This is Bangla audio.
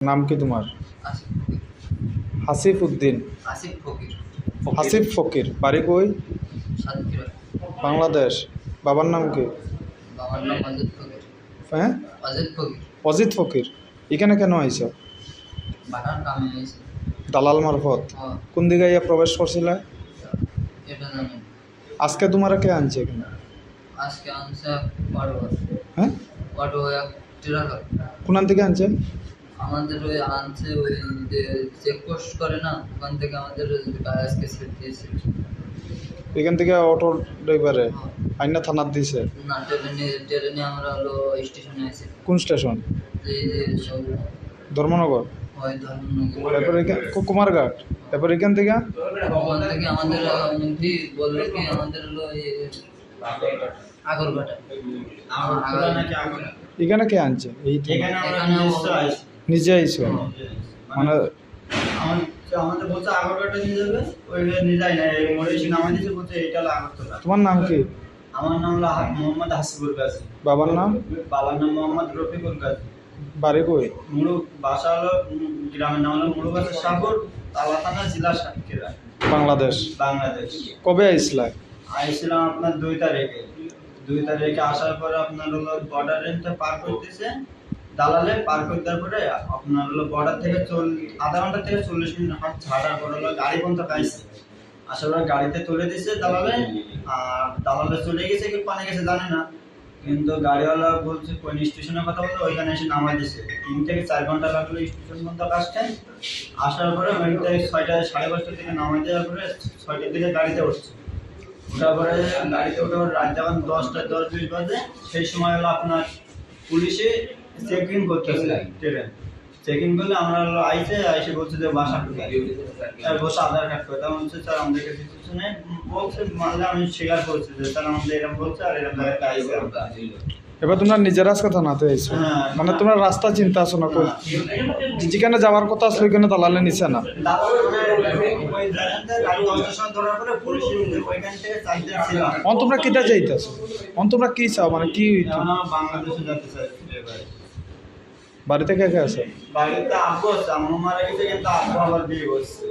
নাম কি তোমার? হাসিফ উদ্দিন। হাসিফ ফকির বাড়ি কই? বাংলাদেশ। বাবার নাম কি? হ্যাঁ? অজিত ফকির। এখানে কেন হয়েছে দালাল মারফত। কোন দিকে ইয়া প্রবেশ করছিলে? আজকে তোমার কে আনছে এখানে? হ্যাঁ? এক থেকে আনছে আমাদের ওই আনছে ওই যে চেকপোস্ট করে না ওখান থেকে আমাদের আজকে সেট দিয়েছে। এখান থেকে অটো ড্রাইভারে আইনা থানার দিছে না ট্রেনে ট্রেনে আমরা হলো স্টেশনে আছি কোন স্টেশন? এই যে সব ধর্মনগর? ওই ধর্মনগর। তারপর এখান কুমারঘাট? তারপর এখান থেকে? ওখান থেকে আমাদের মন্ত্রী বলল কি আমাদের হলো এই আগরঘাটা এখানে কে আনছে? এই। এখানে নিজে আইছো? মানে মোড়ে তোমার নাম কি? আমার নাম মোহাম্মদ হাসিবুল গাজী বাবার নাম? বাবার নাম মোহাম্মদ রফিকুল গাজী বাড়ি কই? মুড়ু বাসা হলো গ্রামের নাম হলো মুড়ুগাছা সাগর তালা থানা জেলা সাতক্ষীরা। বাংলাদেশ। বাংলাদেশ। কবে আইসলা? আইছিলাম আপনার দুই তারিখে। দুই তারিখে আসার পর আপনার হলো বর্ডার রেঞ্জটা পার করতেছে। দালালে পার করে দেওয়ার পরে আপনার হলো বর্ডার থেকে চল, আধা ঘণ্টা থেকে চল্লিশ মিনিট হাট ছাড়ার পর হলো গাড়ি পর্যন্ত পাইছে পরে গাড়িতে তুলে দিছে দালালে, আর দালালে চলে গেছে কি পানে গেছে জানে না। কিন্তু গাড়িওয়ালা বলছে, কোন স্টেশনের কথা বলতে ওইখানে এসে নামাই দিছে। তিন থেকে চার ঘণ্টা লাগল স্টেশন পর্যন্ত আসতে আসার পরে ওই থেকে ছয়টা, সাড়ে পাঁচটার দিকে নামাই দেওয়ার পরে ছয়টার দিকে গাড়িতে উঠছে। ওঠার পরে গাড়িতে উঠে রাত যখন দশটা, দশ, বিশ বাজে, সেই সময় হলো আপনার পুলিশে চেকিং করতেছে ট্রেন চেকিং করলে আমরা আইসে আইসে বলছে যে বাসা কোথায় আর বসে আধার কার্ড করে। তখন বলছে স্যার আমাদেরকে কিছু নেই। বলছে মানলে আমি স্বীকার করছি যে স্যার আমাদের এরকম বলছে আর এরকম। এবার তোমরা নাতে আইছো হ্যাঁ। মানে তোমরা রাস্তা চিন্তা আছো না কই যেখানে যাওয়ার কথা আসলে ওইখানে দালালে নিছে না। অন তোমরা কিটা যাইতেছো? অন তোমরা কি চাও? মানে কি বাংলাদেশে যেতে। বাড়িতে কে কে আছে? বাড়িতে আব্বু আছে, আম্মু মারা গেছে কিন্তু আব্বু আবার বিয়ে করছে।